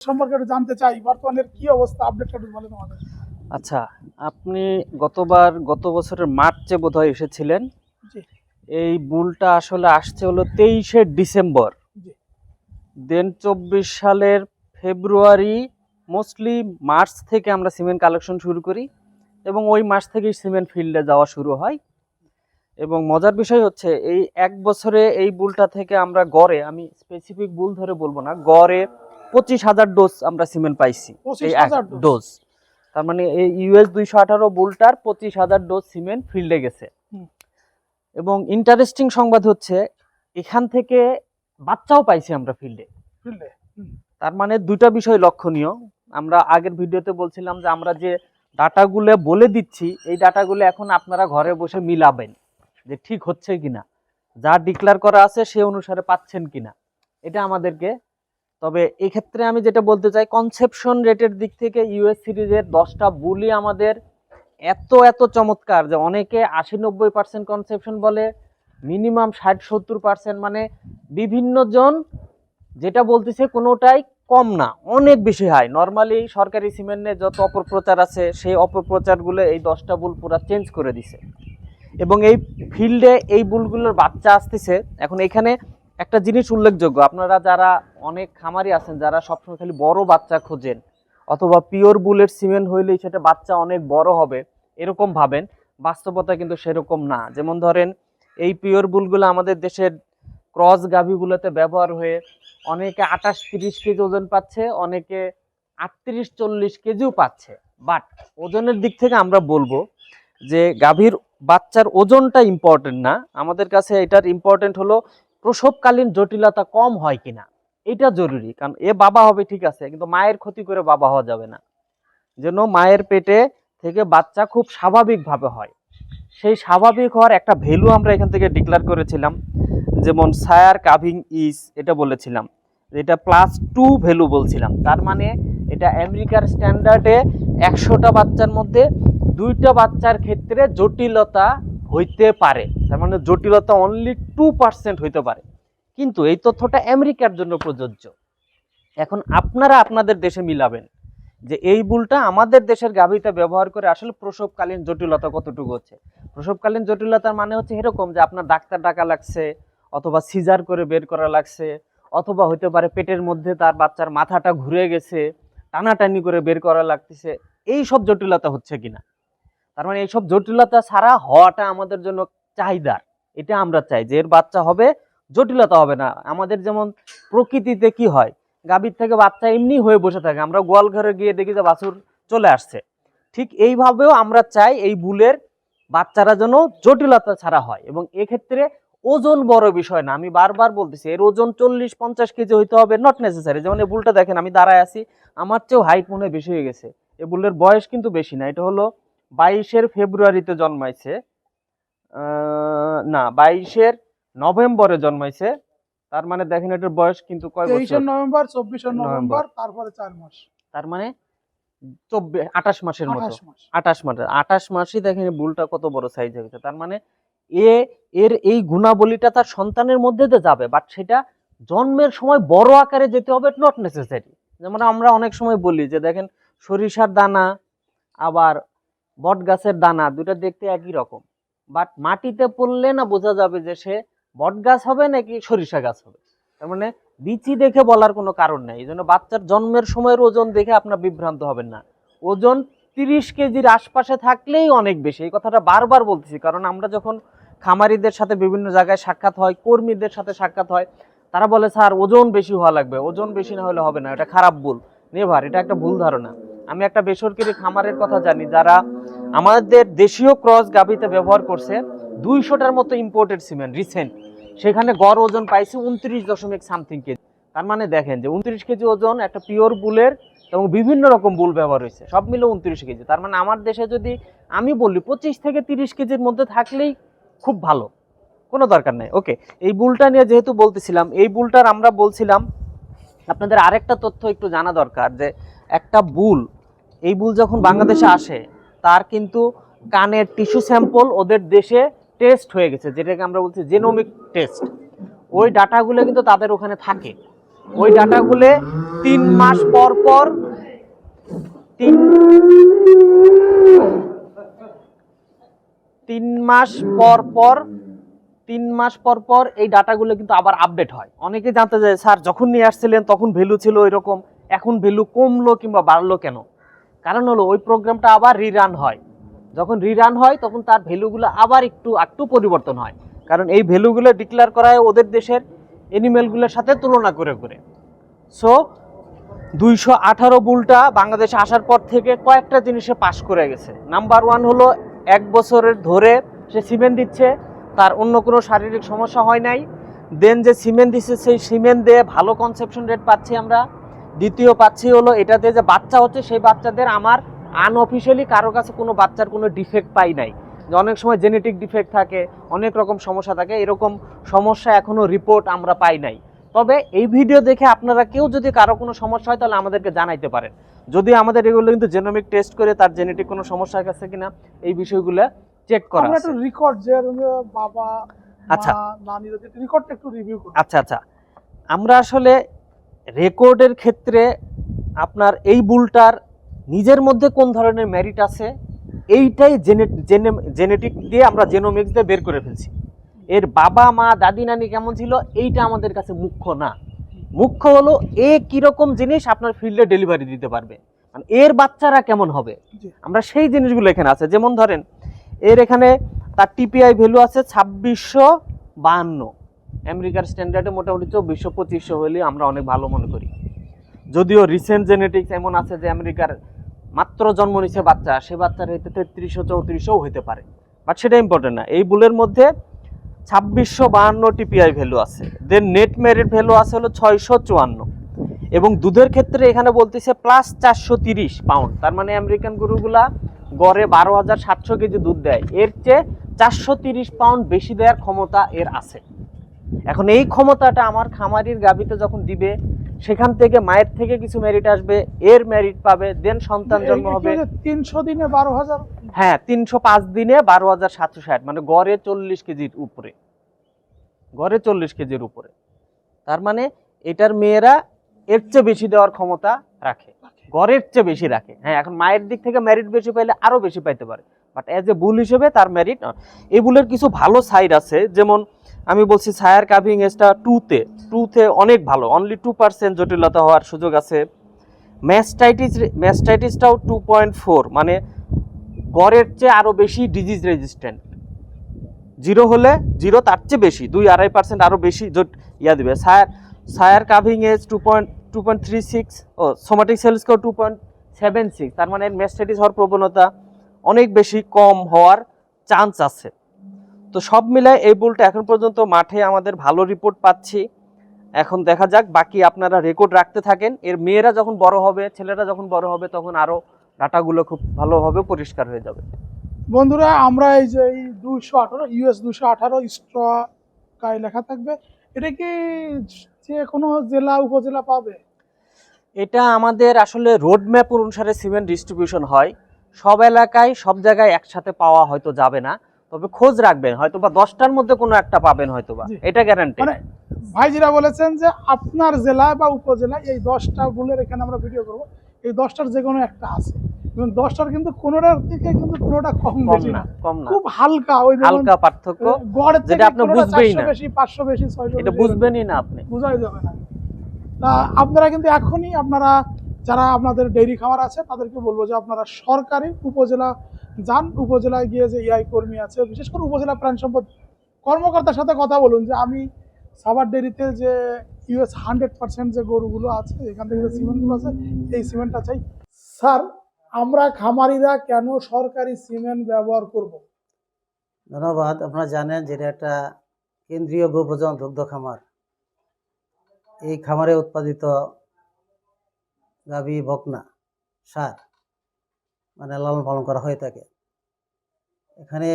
সম্পর্কে একটু জানতে চাই বর্তমানের কি অবস্থা? আপডেট একটু বলেন আমাদের আচ্ছা আপনি গতবার গত বছরের মার্চে বোধহয় এসেছিলেন। এই বুলটা আসলে আসছে হলো তেইশে ডিসেম্বর। দেন চব্বিশ সালের ফেব্রুয়ারি মোস্টলি মার্চ থেকে আমরা সিমেন্ট কালেকশন শুরু করি এবং ওই মাস থেকেই সিমেন্ট ফিল্ডে যাওয়া শুরু হয়। এবং মজার বিষয় হচ্ছে এই এক বছরে এই বুলটা থেকে আমরা গড়ে আমি স্পেসিফিক বুল ধরে বলব না গড়ে পঁচিশ হাজার ডোজ আমরা সিমেন্ট পাইছি। ডোজ তার মানে এই ইউএস দুইশো আঠারো বুলটার পঁচিশ হাজার ডোজ সিমেন্ট ফিল্ডে গেছে। এবং ইন্টারেস্টিং সংবাদ হচ্ছে এখান থেকে বাচ্চাও পাইছি আমরা ফিল্ডে ফিল্ডে তার মানে দুইটা বিষয় লক্ষণীয়। আমরা আগের ভিডিওতে বলছিলাম যে আমরা যে ডাটাগুলো বলে দিচ্ছি এই ডাটাগুলো এখন আপনারা ঘরে বসে মিলাবেন যে ঠিক হচ্ছে কিনা। যা ডিক্লেয়ার করা আছে সে অনুসারে পাচ্ছেন কিনা। এটা আমাদেরকে তবে এক্ষেত্রে আমি যেটা বলতে চাই কনসেপশন রেটের দিক থেকে ইউএস সিরিজের দশটা বুলি আমাদের এত এত চমৎকার যে অনেকে আশি নব্বই পার্সেন্ট কনসেপশন বলে মিনিমাম ষাট সত্তর পার্সেন্ট মানে বিভিন্ন জন যেটা বলতেছে কোনোটাই কম না, অনেক বেশি হাই নর্মালি সরকারি সিমেন্টে যত অপপ্রচার আছে, সেই অপপ্রচারগুলো এই দশটা বুল পুরো চেঞ্জ করে দিছে। এবং এই ফিল্ডে এই বুলগুলোর বাচ্চা আসতেছে, এখন এখানে একটা জিনিস উল্লেখযোগ্য, আপনারা যারা অনেক খামারি আছেন, যারা সবসময় খালি বড় বাচ্চা খোঁজেন, অথবা পিওর বুলেট সিমেন্ট হইলেই সেটা বাচ্চা অনেক বড় হবে, এরকম ভাবেন, বাস্তবতা কিন্তু সেরকম না। যেমন ধরেন, এই পিওর বুলগুলো আমাদের দেশের ক্রস গাভিগুলোতে ব্যবহার হয়ে অনেকে আঠাশ তিরিশ কেজি ওজন পাচ্ছে, অনেকে আটত্রিশ চল্লিশ কেজিও পাচ্ছে। বাট ওজনের দিক থেকে আমরা বলব যে গাভীর বাচ্চার ওজনটা ইম্পর্টেন্ট না। আমাদের কাছে এটার ইম্পর্টেন্ট হলো প্রসবকালীন জটিলতা কম হয় কিনা? এটা জরুরি, কারণ এ বাবা হবে ঠিক আছে, কিন্তু মায়ের ক্ষতি করে বাবা হওয়া যাবে না। যেন মায়ের পেটে থেকে বাচ্চা খুব স্বাভাবিকভাবে হয়। সেই স্বাভাবিক হওয়ার একটা ভ্যালু আমরা এখান থেকে ডিক্লেয়ার করেছিলাম, যেমন সায়ার কাভিং ইজ এটা বলেছিলাম। এটা প্লাস টু ভ্যালু বলছিলাম। তার মানে এটা আমেরিকার স্ট্যান্ডার্ডে একশোটা বাচ্চার মধ্যে দুইটা বাচ্চার ক্ষেত্রে জটিলতা হইতে পারে। তার মানে জটিলতা অনলি টু পার্সেন্ট হইতে পারে। কিন্তু এই তথ্যটা আমেরিকার জন্য প্রযোজ্য। এখন আপনারা আপনাদের দেশে মিলাবেন যে এই বুলটা আমাদের দেশের গাভীতে ব্যবহার করে আসলে প্রসবকালীন জটিলতা কতটুকু হচ্ছে। প্রসবকালীন জটিলতার মানে হচ্ছে এরকম যে আপনার ডাক্তার ডাকা লাগছে, অথবা সিজার করে বের করা লাগছে, অথবা হতে পারে পেটের মধ্যে তার বাচ্চার মাথাটা ঘুরে গেছে, টানাটানি করে বের করা লাগতেছে। এই সব জটিলতা হচ্ছে কিনা? তার মানে এইসব জটিলতা ছাড়া হওয়াটা আমাদের জন্য চাহিদার। এটা আমরা চাই যে এর বাচ্চা হবে, জটিলতা হবে না। আমাদের যেমন প্রকৃতিতে কি হয়, গাভীর থেকে বাচ্চা এমনি হয়ে বসে থাকে। আমরা গোয়াল ঘরে গিয়ে দেখি যে বাছুর চলে আসছে। ঠিক এইভাবেও আমরা চাই এই বুলের বাচ্চারা যেন জটিলতা ছাড়া হয় এবং এক্ষেত্রে ওজন বড় বিষয় না। আমি বারবার বলতেছি, এর ওজন চল্লিশ পঞ্চাশ কেজি হইতে হবে নট নেসেসারি যেমন এই বুলটা দেখেন, আমি দাঁড়ায় আছি, আমার চেয়েও হাইট মনে বেশি হয়ে গেছে। এই বুলের বয়স কিন্তু বেশি না। এটা হলো বাইশের ফেব্রুয়ারিতে জন্মাইছে না বাইশের নভেম্বরে জন্মাইছে তার মানে দেখেন এটার বয়স কিন্তু কয় বছর? নভেম্বর চব্বিশে নভেম্বর। তারপরে চার মাস। তার মানে চব্বিশ আঠাশ মাসের মতো। আঠাশ মাস। আঠাশ মাসে মাসই দেখেন বুলটা কত বড় সাইজ হয়েছে তার মানে এ এর এই গুণাবলীটা তার সন্তানের মধ্যে দিয়ে যাবে বাট সেটা জন্মের সময় বড় আকারে যেতে হবে নট নেসেসারি যেমন আমরা অনেক সময় বলি যে দেখেন সরিষার দানা আবার বট গাছের দানা, দুটো দেখতে একই রকম। বাট মাটিতে পড়লে না বোঝা যাবে যে সে বট গাছ হবে নাকি সরিষা গাছ হবে। তার মানে বিচি দেখে বলার কোনো কারণ নেই। এই জন্য বাচ্চার জন্মের সময়ের ওজন দেখে আপনার বিভ্রান্ত হবেন না। ওজন তিরিশ কেজির আশপাশে থাকলেই অনেক বেশি। এই কথাটা বারবার বলতেছি, কারণ আমরা যখন খামারিদের সাথে বিভিন্ন জায়গায় সাক্ষাৎ হয়, কর্মীদের সাথে সাক্ষাৎ হয়, তারা বলে, স্যার, ওজন বেশি হওয়া লাগবে। ওজন বেশি না হলে হবে না। এটা খারাপ ভুল। নেভার, এটা একটা ভুল ধারণা। আমি একটা বেসরকারি খামারের কথা জানি, যারা আমাদের দেশীয় ক্রস গাবিতে ব্যবহার করছে, দুইশোটার মতো ইম্পোর্টেড সিমেন্ট রিসেন্ট সেখানে গড় ওজন পাইছে উনত্রিশ দশমিক সামথিং কেজি। তার মানে দেখেন যে উনত্রিশ কেজি ওজন একটা পিওর বুলের এবং বিভিন্ন রকম বুল ব্যবহার হয়েছে, সব মিলে উনত্রিশ কেজি। তার মানে আমার দেশে যদি আমি বলি পঁচিশ থেকে তিরিশ কেজির মধ্যে থাকলেই খুব ভালো, কোনো দরকার নেই। ওকে এই বুলটা নিয়ে যেহেতু বলতেছিলাম, এই বুলটার আমরা বলছিলাম, আপনাদের আরেকটা তথ্য একটু জানা দরকার যে একটা বুল এই বুল যখন বাংলাদেশে আসে, তার কিন্তু কানের টিস্যু স্যাম্পল ওদের দেশে টেস্ট হয়ে গেছে, যেটাকে আমরা বলছি জেনোমিক টেস্ট ওই ডাটাগুলো কিন্তু তাদের ওখানে থাকে। ওই ডাটাগুলো তিন মাস পর পর তিন তিন মাস পর পর, তিন মাস পর পর এই ডাটাগুলো কিন্তু আবার আপডেট হয়। অনেকে জানতে চায়, স্যার, যখন নিয়ে আসছিলেন তখন ভ্যালু ছিল এরকম এখন ভ্যালু কমলো কিংবা বাড়লো কেন? কারণ হলো ওই প্রোগ্রামটা আবার রিরান হয়। যখন রিরান হয়, তখন তার ভ্যালুগুলো আবার একটু একটু পরিবর্তন হয়। কারণ এই ভ্যালুগুলো ডিক্লেয়ার করা হয় ওদের দেশের এনিমেলগুলোর সাথে তুলনা করে করে। সো দুইশো আঠারো বুলটা বাংলাদেশে আসার পর থেকে কয়েকটা জিনিসে পাশ করে গেছে। নাম্বার ওয়ান হলো এক বছরের ধরে সে সিমেন্ট দিচ্ছে, তার অন্য কোনো শারীরিক সমস্যা হয় নাই। দেন যে সিমেন্ট দিচ্ছে সেই সিমেন্ট দিয়ে ভালো কনসেপশন রেট পাচ্ছি আমরা। দ্বিতীয় পাচ্ছি হলো এটাতে যে বাচ্চা হচ্ছে সেই বাচ্চাদের আমার আনঅফিসিয়ালি কারও কাছে কোনো বাচ্চার কোনো ডিফেক্ট পাই নাই। যে অনেক সময় জেনেটিক ডিফেক্ট থাকে অনেক রকম সমস্যা থাকে এরকম সমস্যা এখনও রিপোর্ট আমরা পাই নাই। তবে এই ভিডিও দেখে আপনারা কেউ যদি কারও কোনো সমস্যা হয় তাহলে আমাদেরকে জানাইতে পারেন। যদি আমাদের এগুলো কিন্তু জেনোমিক টেস্ট করে তার জেনেটিক কোনো সমস্যা আছে কিনা এই বিষয়গুলো চেক করা আমরা একটা রেকর্ড যে বাবা আচ্ছা। নানির রেকর্ডটা একটু রিভিউ করি আচ্ছা আচ্ছা। আমরা আসলে রেকর্ডের ক্ষেত্রে আপনার এই বুলটার নিজের মধ্যে কোন ধরনের মেরিট আছে এইটাই জেনেটিক দিয়ে আমরা জেনোমিক্স দিয়ে বের করে ফেলছি। এর বাবা মা দাদি নানি কেমন ছিল এইটা আমাদের কাছে মুখ্য না। মুখ্য হলো এ কীরকম জিনিস আপনার ফিল্ডে ডেলিভারি দিতে পারবে। মানে এর বাচ্চারা কেমন হবে? আমরা সেই জিনিসগুলো এখানে আছে। যেমন ধরেন এর এখানে তার টিপিআই ভ্যালু আছে ছাব্বিশশো বাহান্ন। আমেরিকার স্ট্যান্ডার্ডে মোটামুটি চব্বিশশো, পঁচিশশো হলে আমরা অনেক ভালো মনে করি। যদিও রিসেন্ট জেনেটিক্স এমন আছে যে আমেরিকার মাত্র জন্ম নিছে বাচ্চা, সে বাচ্চার হইতে তেত্রিশশো চৌত্রিশশো হইতে পারে। বাট সেটা ইম্পর্টেন্ট না। এই বুলের মধ্যে ছাব্বিশশো বাহান্ন টিপিআই ভ্যালু আছে। দেন নেট মেরিট ভ্যালু আছে হলো ছয়শো চুয়ান্ন। এবং দুধের ক্ষেত্রে এখানে বলতেছে প্লাস চারশো তিরিশ পাউন্ড তার মানে আমেরিকান গরুগুলা গড়ে বারো হাজার সাতশো কেজি দুধ দেয়। এর চেয়ে চারশো তিরিশ পাউন্ড বেশি দেওয়ার ক্ষমতা এর আছে। এখন এই ক্ষমতাটা আমার খামারির গাবিতে যখন দিবে সেখান থেকে মায়ের থেকে কিছু মেরিট আসবে এর মেরিট পাবে দেন সন্তান জন্ম হবে। তিনশো দিনে বারো হাজার? হ্যাঁ তিনশো পাঁচ দিনে বারো হাজার সাতশো ষাট মানে গড়ে চল্লিশ কেজির উপরে। গড়ে চল্লিশ কেজির উপরে। তার মানে এটার মেয়েরা এর চেয়ে বেশি দেওয়ার ক্ষমতা রাখে। গড়ের চেয়ে বেশি রাখে। হ্যাঁ এখন মায়ের দিক থেকে মেরিট বেশি পাইলে আরও বেশি পাইতে পারে। বাট অ্যাজ এ বুল হিসেবে তার মেরিট এই বুলের কিছু ভালো সাইড আছে, যেমন আমি বলছি সায়ার কাভিং এজটা টুতে টুতে অনেক ভালো অনলি টু পার্সেন্ট জটিলতা হওয়ার সুযোগ আছে। ম্যাস্টাইটিস ম্যাস্টাইটিসটাও টু পয়েন্ট ফোর মানে গড়ের চেয়ে আরও বেশি ডিজিজ রেজিস্ট্যান্ট জিরো হলে জিরো তার চেয়ে বেশি, দুই আড়াই পার্সেন্ট আরও বেশি ইয়া দিবে। Sire sire calving ease two point two point three six ও সোমাটিক সেলসকেও টু পয়েন্ট সেভেন সিক্স তার মানে ম্যাস্টাইটিস হওয়ার প্রবণতা অনেক বেশি কম হওয়ার চান্স আছে। তো সব মিলায় এই বুলটা এখন পর্যন্ত মাঠে আমাদের ভালো রিপোর্ট পাচ্ছি। এখন দেখা যাক বাকি আপনারা রেকর্ড রাখতে থাকেন। এর মেয়েরা যখন বড় হবে ছেলেরা যখন বড় হবে তখন আরও ডাটাগুলো খুব ভালোভাবে পরিষ্কার হয়ে যাবে। বন্ধুরা আমরা এই যে এই দুশো আঠারো ইউএস দুশো আঠারো স্ট্রকায় লেখা থাকবে এটা কি যে কোনো জেলা উপজেলা পাবে? এটা আমাদের আসলে রোড ম্যাপ অনুসারে সিমেন্ট ডিস্ট্রিবিউশন হয়। সব এলাকায় সব জায়গায় একসাথে পাওয়া হয়তো যাবে না। তবে খোঁজ রাখবেন হয়তো বা দশটার মধ্যে কোনো একটা পাবেন হয়তো বা এটা গ্যারান্টি মানে ভাইজিরা বলেছেন যে আপনার জেলা বা উপজেলায় এই দশটা বুলের এখানে আমরা ভিডিও করব। এই দশটার যে কোনো একটা আছে। এবং দশটার কিন্তু কোনোটার থেকে কিন্তু কোনোটা কম বেশি না কম না। খুব হালকা ওই হালকা পার্থক্য গড় যেটা আপনি বুঝবেই না। বেশি পাঁচশো বেশি ছয়শো এটা বুঝবেনই না আপনি। বোঝাই যাবে না। আপনারা কিন্তু এখনই আপনারা যারা আপনাদের ডেইরি খামার আছে, তাদেরকে বলব যে আপনারা সরকারি উপজেলা যান। উপজেলায় গিয়ে যে এআই কর্মী আছে, বিশেষ করে উপজেলা প্রাণ সম্পদ কর্মকর্তার সাথে কথা বলুন যে আমি সাবার ডেরিতে যে ইউএস হান্ড্রেড পার্সেন্ট যে গরুগুলো আছে, এখান থেকে যে সিমেন্টগুলো আছে, এই সিমেন্টটা চাই। স্যার, আমরা খামারিরা কেন সরকারি সিমেন্ট ব্যবহার করব? ধন্যবাদ। আপনারা জানেন যেটা একটা কেন্দ্রীয় গোপজন দুগ্ধ খামার। এই খামারে উৎপাদিত গাভী বকনা সার মানে লালন পালন করা হয়ে থাকে। এখানে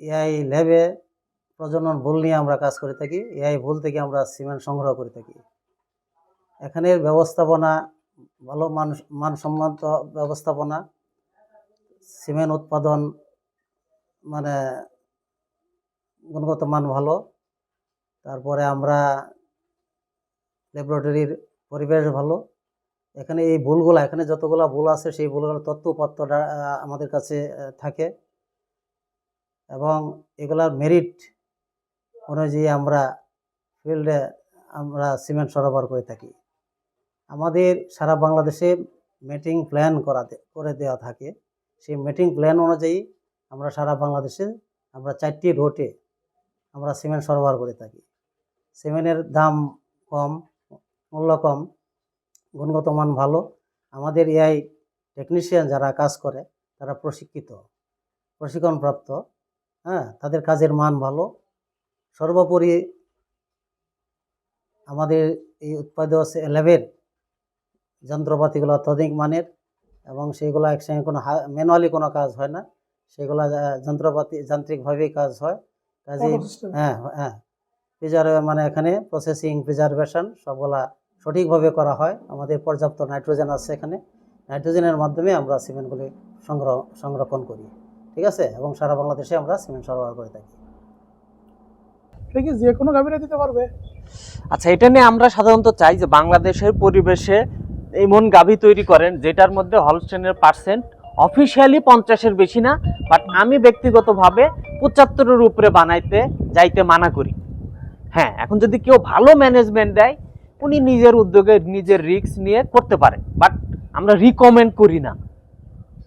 এআই ল্যাবে প্রজনন ভুল নিয়ে আমরা কাজ করে থাকি, এআই ভুল থেকে আমরা সিমেন্ট সংগ্রহ করে থাকি। এখানের ব্যবস্থাপনা, ভালো মান মানসম্মত ব্যবস্থাপনা, সিমেন্ট উৎপাদন মানে গুণগত মান ভালো। তারপরে আমরা ল্যাবরেটরির পরিবেশ ভালো। এখানে এই ভুলগুলো, এখানে যতগুলো ভুল আছে, সেই ভুলগুলো তথ্য উপাত্তটা আমাদের কাছে থাকে। এবং এগুলার মেরিট অনুযায়ী আমরা ফিল্ডে আমরা সিমেন্ট সরবরাহ করে থাকি। আমাদের সারা বাংলাদেশে মিটিং প্ল্যান করা করে দেওয়া থাকে। সেই মিটিং প্ল্যান অনুযায়ী আমরা সারা বাংলাদেশে আমরা চারটি রোটে আমরা সিমেন্ট সরবরাহ করে থাকি। সিমেন্টের দাম কম, মূল্য কম গুণগত মান ভালো। আমাদের এআই টেকনিশিয়ান যারা কাজ করে তারা প্রশিক্ষিত প্রশিক্ষণপ্রাপ্ত হ্যাঁ তাদের কাজের মান ভালো। সর্বোপরি আমাদের এই উৎপাদিত ল্যাবের যন্ত্রপাতিগুলো অত্যাধিক মানের এবং সেইগুলো একসঙ্গে কোনো ম্যানুয়ালি কোনো কাজ হয় না। সেগুলো যন্ত্রপাতি যান্ত্রিকভাবেই কাজ হয়। কাজে হ্যাঁ হ্যাঁ। প্রিজার্ভ মানে এখানে প্রসেসিং প্রিজার্ভেশন সবগুলা সঠিকভাবে করা হয়। আমাদের পর্যাপ্ত নাইট্রোজেন আছে এখানে। নাইট্রোজেনের মাধ্যমে আমরা সিমেন্টগুলি সংগ্রহ সংরক্ষণ করি। ঠিক আছে? এবং সারা বাংলাদেশে আমরা সিমেন্ট সরবরাহ করে থাকি। কি যে কোনো গাভীরা দিতে পারবে? আচ্ছা এটা নিয়ে আমরা সাধারণত চাই যে বাংলাদেশের পরিবেশে এমন গাভী তৈরি করেন যেটার মধ্যে হলস্টেনের পার্সেন্ট অফিসিয়ালি পঞ্চাশের বেশি না বাট আমি ব্যক্তিগতভাবে পঁচাত্তরের উপরে বানাইতে যাইতে মানা করি। হ্যাঁ এখন যদি কেউ ভালো ম্যানেজমেন্ট দেয় উনি নিজের উদ্যোগে নিজের রিস্ক নিয়ে করতে পারে। বাট আমরা রিকমেন্ড করি না।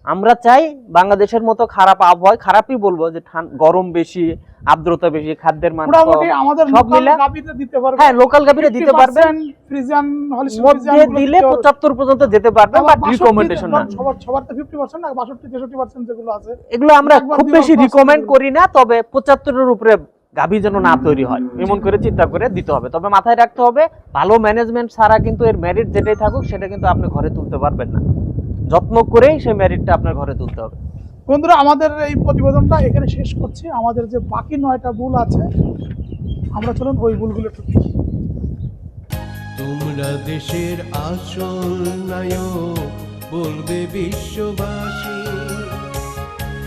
আমরা চাই বাংলাদেশের মতো খারাপ আবহাওয়া খারাপই বলব যে গরম বেশি আর্দ্রতা বেশি খাদ্যের মান আমাদের সব মিলে- হ্যাঁ লোকাল গাভীরা দিতে পারবে। মধ্যে দিলে পঁচাত্তর পর্যন্ত যেতে পারবে বাট রিকমেন্ডেশন না। সবার সবার তো ফিফটি পার্সেন্ট না বাষট্টি তেষট্টি পার্সেন্ট যেগুলো আছে। এগুলো আমরা খুব বেশি রিকমেন্ড করি না তবে পঁচাত্তরের উপরে গাভী যেন না তৈরি হয়। এমন করে চিন্তা করে দিতে হবে। তবে মাথায় রাখতে হবে ভালো ম্যানেজমেন্ট ছাড়া কিন্তু এর মেরিট যেটাই থাকুক সেটা কিন্তু আপনি ঘরে তুলতে পারবেন না। যত্ন করেই সেই মেরিটটা আপনার ঘরে তুলতে হবে। বন্ধুরা আমাদের এই প্রতিবেদনটা এখানে শেষ করছি। আমাদের যে বাকি নয়টা ভুল আছে আমরা চলুন ওই ভুলগুলো একটু দেখি। তোমরা দেশের আসল নায়ক বলবে বিশ্ববাসী।